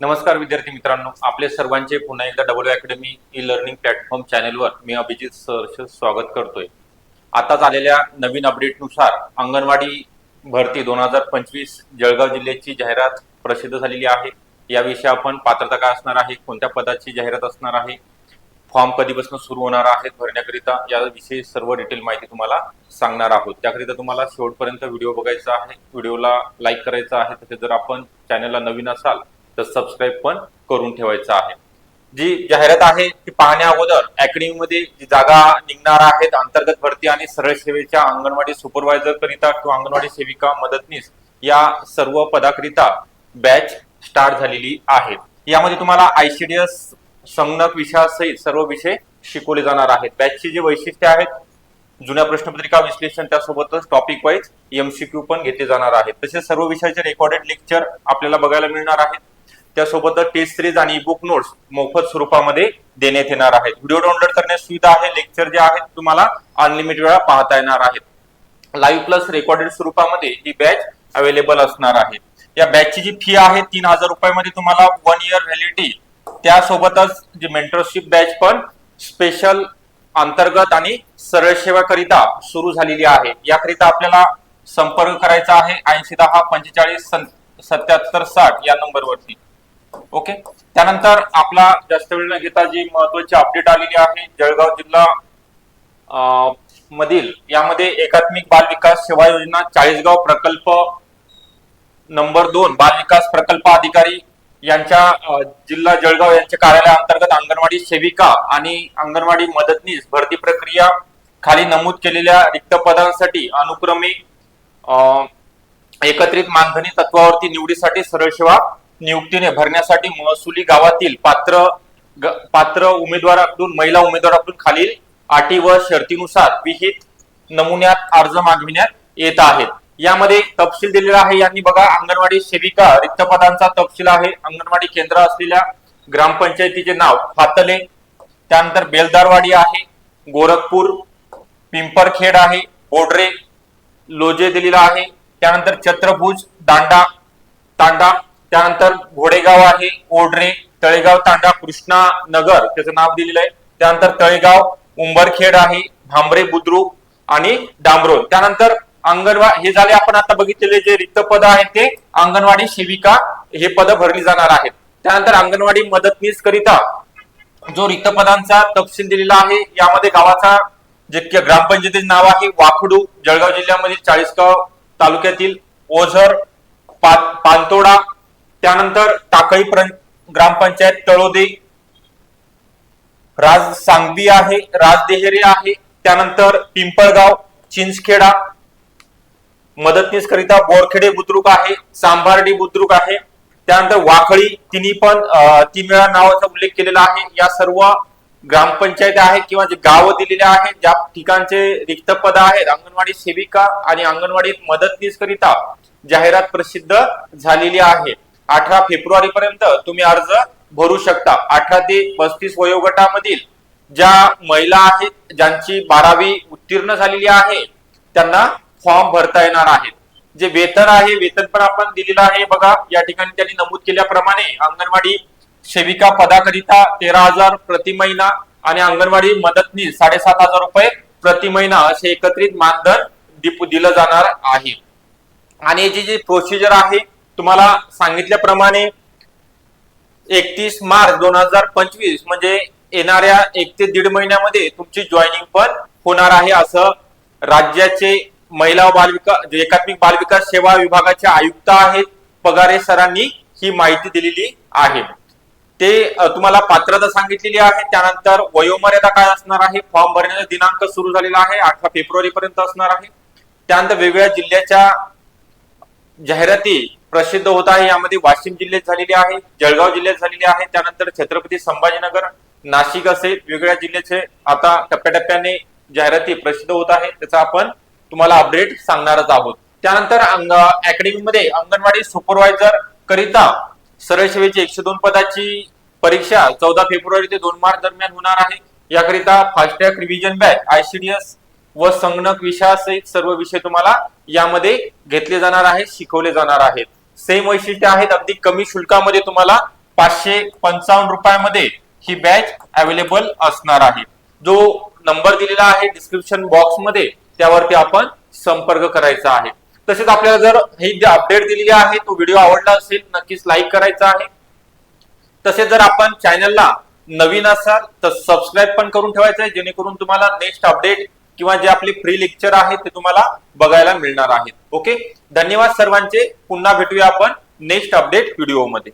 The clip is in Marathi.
नमस्कार विद्यार्थी मित्रांनो. आपले सर्वांचे पुन्हा एकदा W academy e learning platform चॅनेलवर मी अभिजित सहर्ष स्वागत करतोय. आताच आलेल्या नवीन अपडेटनुसार अंगणवाडी भरती दोन हजार पंचवीस जळगाव जिल्ह्याची जाहिरात प्रसिद्ध झालेली आहे. याविषयी आपण पात्रता काय असणार आहे कोणत्या पदाची जाहिरात असणार आहे फॉर्म कधीपासून सुरू होणार आहेत भरण्याकरिता याविषयी सर्व डिटेल माहिती तुम्हाला सांगणार आहोत. त्याकरिता तुम्हाला शेवटपर्यंत व्हिडिओ बघायचा आहे व्हिडिओला लाईक करायचा आहे तसे जर आपण चॅनलला नवीन असाल तर सबस्क्राईब पण करून ठेवायचं आहे. जी जाहिरात आहे ती पाहण्या अगोदर अकॅडमीमध्ये जी जागा निघणार आहेत अंतर्गत भरती आणि सरळ सेवेच्या अंगणवाडी सुपरवायझर करिता किंवा अंगणवाडी सेविका मदतनीस या सर्व पदाकरिता बॅच स्टार्ट झालेली आहे यामध्ये तुम्हाला आयसीडीएस संगणक विषयासहित सर्व विषय शिकवले जाणार आहेत. बॅचची जी वैशिष्ट्ये आहेत जुन्या प्रश्नपत्रिका विश्लेषण त्यासोबतच टॉपिक वाईज एमसीक्यू पण घेतले जाणार आहेत. तसेच सर्व विषयाचे रेकॉर्डेड लेक्चर आपल्याला बघायला मिळणार आहेत. त्यासोबतच टेस्ट सिरीज आणि बुक नोट्स मोफत स्वरूपामध्ये देण्यात येणार आहेत. व्हिडिओ डाउनलोड करण्यास सुविधा आहे. लेक्चर जे आहेत तुम्हाला अनलिमिटेड वेळा पाहता येणार आहेत. लाईव्ह प्लस रेकॉर्डेड स्वरूपामध्ये ही बॅच अवेलेबल असणार आहे. या बॅचची जी फी आहे तीन हजार रुपयामध्ये तुम्हाला वन इयर व्हॅलिडिटी त्यासोबतच जी मेंटरशिप बॅच पण स्पेशल अंतर्गत आणि सरळ सेवा करिता सुरू झालेली आहे. याकरिता आपल्याला संपर्क करायचा आहे. ऐंशी दहा पंचेचाळीस सत्याहत्तर साठ या नंबरवरती ओके. त्यानंतर आपला जास्त वेळ न घेता जी महत्वाची अपडेट आलेली आहे जळगाव जिल्हा मधील यामध्ये एकात्मिक बाल विकास सेवा योजना चाळीसगाव प्रकल्प नंबर दोन बाल विकास प्रकल्प अधिकारी यांच्या जिल्हा जळगाव यांच्या कार्यालयाअंतर्गत अंगणवाडी सेविका आणि अंगणवाडी मदतनीस भरती प्रक्रिया खाली नमूद केलेल्या रिक्त पदांसाठी अनुक्रमे एकत्रित मानधनी तत्वावरती निवडीसाठी सरळ सेवा नियुक्तीने भरण्यासाठी महसुली गावातील पात्र पात्र उमेदवाराकडून महिला उमेदवाराकडून खालील अटी व शर्तीनुसार विहित नमुन्यात अर्ज मागविण्यात येत आहेत. यामध्ये तपशील दिलेला आहे. यांनी बघा अंगणवाडी सेविका रिक्त पदांचा तपशील आहे. अंगणवाडी केंद्र असलेल्या ग्रामपंचायतीचे नाव फातले. त्यानंतर बेलदारवाडी आहे गोरखपूर पिंपरखेड आहे बोडरे लोजे दिलेला आहे. त्यानंतर छत्रभुज दांडा तांडा त्यानंतर घोडेगाव आहे ओढरे तळेगाव तांडा कृष्णा नगर त्याचं नाव दिलेलं आहे. त्यानंतर तळेगाव उंबरखेड आहे भांबरे बुद्रुक आणि डांबरोल त्यानंतर अंगणवा हे झाले आपण आता बघितलेले जे रिक्त पद आहेत ते अंगणवाडी सेविका हे पद भरली जाणार आहेत. त्यानंतर अंगणवाडी मदतनीस करिता जो रिक्त पदांचा तपशील दिलेला आहे यामध्ये गावाचा जे ग्रामपंचायतीचे नाव आहे वाखडू जळगाव जिल्ह्यामधील चाळीसगाव तालुक्यातील ओझर पा- पानतोडा त्यानंतर टाकळी ग्रामपंचायत तळोदे. राज सांगवी आहे राजदेहरे आहे. त्यानंतर पिंपळगाव चिंचखेडा. मदतनीसकरिता बोरखेडे बुद्रुक आहे सांभार्डी बुद्रुक आहे. त्यानंतर वाखळी तिन्ही पण तीन वेळा नावाचा उल्लेख केलेला आहे. या सर्व ग्रामपंचायत आहे किंवा जे गाव दिलेले आहेत ज्या ठिकाणचे रिक्त पद आहेत अंगणवाडी सेविका आणि अंगणवाडीत मदतनीसकरिता जाहिरात प्रसिद्ध झालेली आहे. अठरा फेब्रुवारी पर्यंत तुम्ही अर्ज भरू शकता. अठरा ते पस्तीस वयोगटामधील ज्या महिला आहेत ज्यांची बारावी उत्तीर्ण झालेली आहे त्यांना फॉर्म भरता येणार आहेत. जे वेतन आहे वेतन पण आपण दिलेलं आहे. बघा या ठिकाणी त्यांनी नमूद केल्याप्रमाणे अंगणवाडी सेविका पदाकरिता तेरा हजार प्रति महिना आणि अंगणवाडी मदतनीस साडेसात हजार रुपये प्रति महिना असे एकत्रित मानधन दिलं जाणार आहे. आणि जी जी प्रोसिजर आहे तुम्हाला सांगितल्याप्रमाणे एकतीस मार्च दोन हजार पंचवीस म्हणजे येणाऱ्या एक ते दीड महिन्यामध्ये तुमची जॉईनिंग पण होणार आहे असं राज्याचे महिला बालविकास म्हणजे एकात्मिक बालविकास सेवा विभागाचे आयुक्त आहेत पगारे सरांनी ही माहिती दिलेली आहे. ते तुम्हाला पात्रता सांगितलेली आहे. त्यानंतर वयोमर्यादा काय असणार आहे? फॉर्म भरण्याचा दिनांक सुरू झालेला आहे. अठरा फेब्रुवारी पर्यंत असणार आहे. त्यानंतर वेगवेगळ्या जिल्ह्याच्या जाहिराती प्रसिद्ध होत आहे. यामध्ये वाशिम जिल्ह्यात झालेली आहे जळगाव जिल्ह्यात झालेली आहे त्यानंतर छत्रपती संभाजीनगर नाशिक असेल वेगवेगळ्या जिल्ह्याचे आता टप्प्याटप्प्याने जाहिराती प्रसिद्ध होत आहे. त्याचा आपण तुम्हाला अपडेट सांगणारच आहोत. त्यानंतर अकॅडमीमध्ये अंगणवाडी सुपरवायझर करिता सरळ सेवेची एकशे दोन पदाची परीक्षा चौदा फेब्रुवारी ते दोन मार्च दरम्यान होणार आहे. याकरिता fast track revision batch ICDS व संगणक विषयासहित सर्व विषय तुम्हाला यामध्ये घेतले जाणार आहेत शिकवले जाणार आहेत. सेम वैशिष्ट्य आहेत अगदी कमी शुल्कामध्ये तुम्हाला पाचशे पंचावन्न रुपयामध्ये ही बॅच अवेलेबल असणार आहे. जो नंबर दिलेला आहे डिस्क्रिप्शन बॉक्समध्ये त्यावरती आपण संपर्क करायचा आहे. तसेच आपल्याला जर हे जे अपडेट दिलेली आहे तो व्हिडिओ आवडला असेल नक्कीच लाईक करायचा आहे. तसेच जर आपण चॅनलला नवीन असाल तर सबस्क्राईब पण करून ठेवायचं आहे जेणेकरून तुम्हाला नेक्स्ट अपडेट किंवा जे आपले फ्री लेक्चर आहेत ते तुम्हाला बघायला मिळणार आहेत. ओके धन्यवाद सर्वांचे. पुन्हा भेटूया आपण नेक्स्ट अपडेट व्हिडिओमध्ये